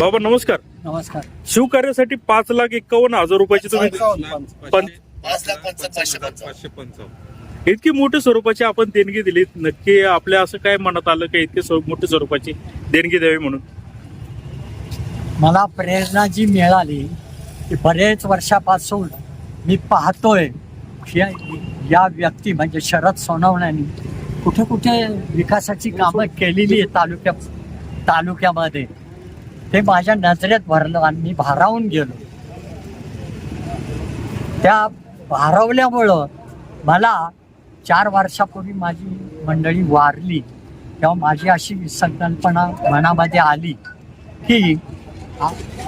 बाबा नमस्कार. नमस्कार. शिवकार्यासाठी पाच लाख एकावन्न हजार रुपयाची तुम्ही पाच इतकी मोठ्या स्वरूपाची आपण देणगी दिली. नक्की आपल्या असं काय मनात आलं की इतकी मोठ्या स्वरूपाची देणगी द्यावी म्हणून? मला प्रेरणा जी मिळाली ती बरेच वर्षापासून मी पाहतोय. की या- या व्यक्ती म्हणजे शरद सोनवण्याने कुठे कुठे विकासाची कामं केलेली आहे तालुक्या तालुक्यामध्ये. ते माझ्या नजरेत भरलं आणि मी भारावून गेलो. त्या भारावल्यामुळं मला चार वर्षापूर्वी माझी मंडळी वारली. तेव्हा माझी अशी संकल्पना मनामध्ये आली की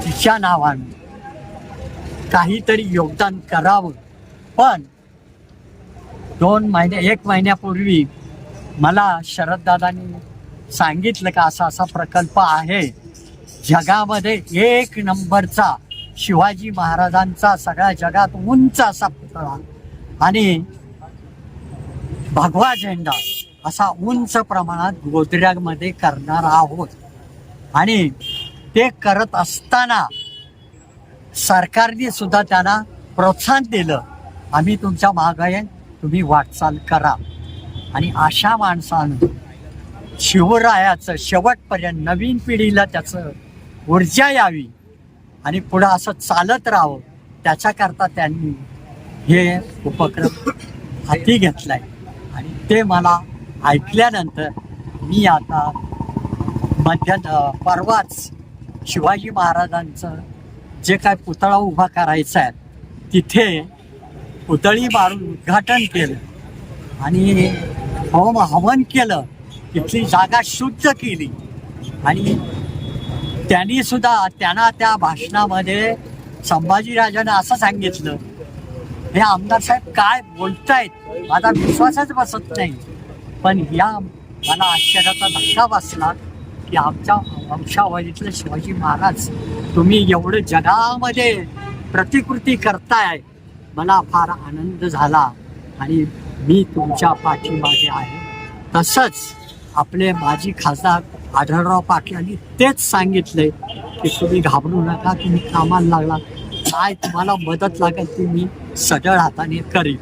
तिच्या नावाने काहीतरी योगदान करावं. पण दोन महिने एक महिन्यापूर्वी मला शरददादांनी सांगितलं का असा असा प्रकल्प आहे. जगामध्ये एक नंबरचा शिवाजी महाराजांचा सगळ्या जगात उंच असा पुतळा आणि भगवा झेंडा असा उंच प्रमाणात गोदऱ्यामध्ये करणार आहोत. आणि ते करत असताना सरकारने सुद्धा त्यांना प्रोत्साहन दिलं. आम्ही तुमच्या मागे तुम्ही वाटचाल करा. आणि अशा माणसानं शिवरायाचं शेवटपर्यंत नवीन पिढीला त्याचं ऊर्जा यावी आणि पुढं असं चालत राहावं त्याच्याकरता त्यांनी हे उपक्रम हाती घेतलाय. आणि ते मला ऐकल्यानंतर मी आता मध्य परवाच शिवाजी महाराजांचं जे काय पुतळा उभा करायचा आहे तिथे पुतळी मारून उद्घाटन केलं आणि होम हवन केलं. तिथली जागा शुद्ध केली. आणि त्यांनी सुद्धा त्यांना त्या भाषणामध्ये संभाजीराजानं असं सांगितलं हे आमदार साहेब काय बोलतायत? माझा विश्वासच बसत नाही. पण या मला आश्चर्याचा धक्का बसला की आमच्या वंशावळीतले शिवाजी महाराज तुम्ही एवढं जगामध्ये प्रतिकृती करताय. मला फार आनंद झाला आणि मी तुमच्या पाठीमागे आहे. तसंच आपले माजी खासदार आढळराव पाटलांनी तेच सांगितलंय की तुम्ही घाबरू नका तुम्ही कामाला लागला. काय तुम्हाला मदत लागेल ती मी सढळ हाताने करीन.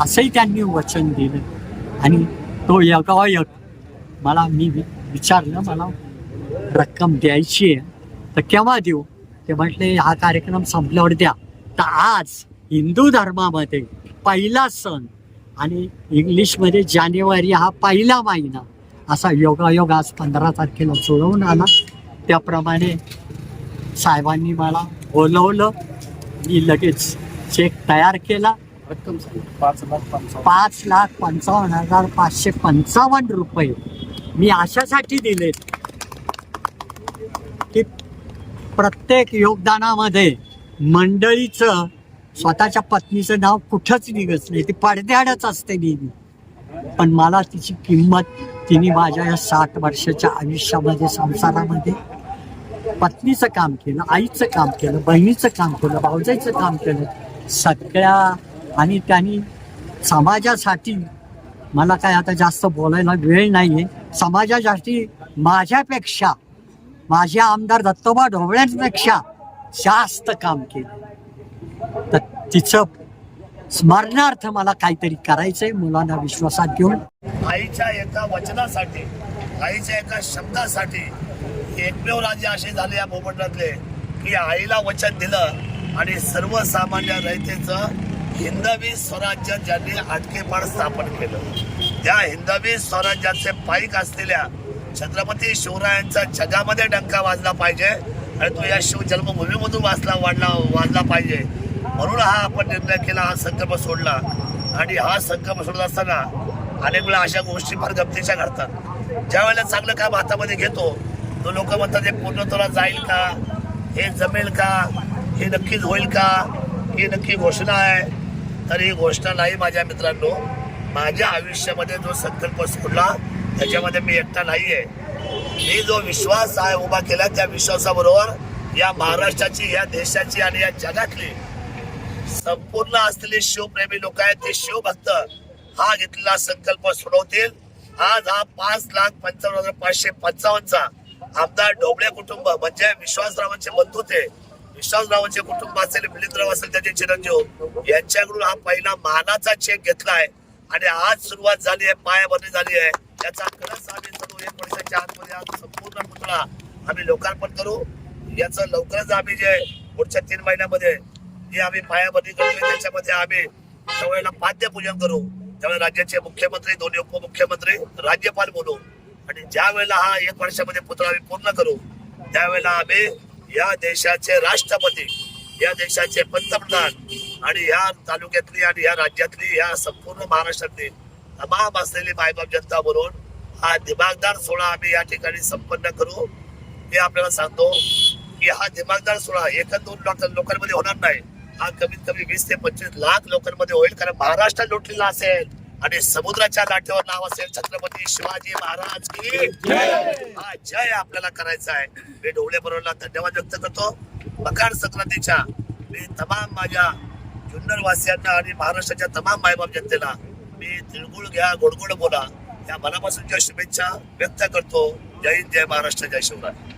असंही त्यांनी वचन दिलं. आणि तो यगावयक मला मी वि- विचारलं मला रक्कम द्यायची आहे. तर केव्हा देऊ? ते म्हटले हा कार्यक्रम संपल्यावर द्या. तर आज हिंदू धर्मामध्ये पहिला सण आणि इंग्लिशमध्ये जानेवारी हा पहिला महिना. असा योगायोग आज पंधरा तारखेला जुळवून आला. त्याप्रमाणे साहेबांनी मला बोलवलं. मी लगेच चेक तयार केला. रक्कम. पाच लाख पंचावन्न. पाच लाख पंचावन्न हजार पाचशे पंचावन्न रुपये. मी अशासाठी दिले की प्रत्येक योगदानामध्ये मंडळीचं स्वतःच्या पत्नीचं नाव कुठंच निघत नाही. ती पडद्याडच असते नेहमी. पण मला तिची किंमत तिने माझ्या या साठ वर्षाच्या आयुष्यामध्ये संसारामध्ये पत्नीचं काम केलं आईचं काम केलं बहिणीचं काम केलं भाऊजाईचं काम केलं. सगळ्या आणि त्यांनी समाजासाठी मला काय आता जास्त बोलायला वेळ नाही आहे समाजासाठी माझ्यापेक्षा माझ्या आमदार दत्तोबा ढोबळ्यांपेक्षा जास्त काम केलं. तर तिचं स्मरणार्थ मला काहीतरी करायचंय मुलांना विश्वासात घेऊन. आईच्या एका वचनासाठी आईच्या एका शब्दासाठी एकमेव राजे असे झाले या भूमंडळातले की आईला वचन दिलं आणि सर्वसामान्य रयतेचं हिंदवी स्वराज्य ज्यांनी आटकेपाड स्थापन केलं. त्या हिंदवी स्वराज्याचे पाईक असलेल्या छत्रपती शिवरायांचा जगामध्ये डंका वाजला पाहिजे आणि तो या शिव जन्मभूमीमधून वाचला वाढला वाजला पाहिजे. म्हणून हा आपण निर्णय केला हा संकल्प सोडला. आणि हा संकल्प सोडत असताना अनेक वेळा अशा गोष्टी फार गमतीच्या घडतात. ज्या वेळेला चांगलं काम हातामध्ये घेतो तो लोक म्हणतात हे पूर्णत्वाला जाईल का? हे जमेल का? हे नक्कीच होईल का? ही नक्की घोषणा आहे. तर ही घोषणा नाही माझ्या मित्रांनो. माझ्या आयुष्यामध्ये जो संकल्प सोडला त्याच्यामध्ये मी एकटा नाही आहे मी जो विश्वास आहे उभा केला त्या विश्वासाबरोबर या महाराष्ट्राची या देशाची आणि या जगातली संपूर्ण असलेले शिवप्रेमी लोक आहेत ते शिवभक्त. हा घेतलेला संकल्प सोडवतील. आज हा पाच लाख पंचावन्न हजार पाचशे पंचावन्नचा आमदार ढोबळे कुटुंब म्हणजे विश्वासरावांचे बंधू ते. विश्वासरावांचे कुटुंब असेल मिलिंदराव असेल त्याचे चिरंजीव. यांच्याकडून हा पहिला मानाचा चेक घेतलाय. आणि आज सुरुवात झाली आहे पायाभरणी झाली आहे. याचा खरंच आम्ही सर्व एक वर्षाच्या आतमध्ये आज संपूर्ण पुतळा आम्ही लोकार्पण करू. याचं लवकरच आम्ही जे पुढच्या तीन महिन्यामध्ये ही आम्ही पायाभरणी करू त्याच्यामध्ये आम्ही त्यावेळेला पाद्यपूजन करू. त्यावेळेला राज्याचे मुख्यमंत्री दोन्ही उपमुख्यमंत्री राज्यपाल बोलू. आणि ज्या वेळेला हा एक वर्षामध्ये पुतळा आम्ही पूर्ण करू त्यावेळेला आम्ही या देशाचे राष्ट्रपती या देशाचे पंतप्रधान आणि या तालुक्यातली आणि या राज्यातली या संपूर्ण महाराष्ट्रातली तमाम असलेली मायबाप जनता बोलून हा दिमागदार सोहळा आम्ही या ठिकाणी संपन्न करू. हे आपल्याला सांगतो की हा दिमागदार सोहळा एका दोन लोकांमध्ये होणार नाही. हा कमीत कमी वीस ते पंचवीस लाख लोकांमध्ये होईल कारण महाराष्ट्र लुटलेला असेल आणि समुद्राच्या लाटेवर नाव असेल छत्रपती शिवाजी महाराज की हा जय आपल्याला करायचा आहे. मी ढोबळे बरोबरला धन्यवाद व्यक्त करतो. मकर संक्रांतीच्या मी तमाम माझ्या जुन्नर वासियांना आणि महाराष्ट्राच्या तमाम मायबाप जनतेला मी तिळगुळ घ्या गोडगोड बोला या मनापासूनच्या शुभेच्छा व्यक्त करतो. जय हिंद जय महाराष्ट्र जय शिवराय.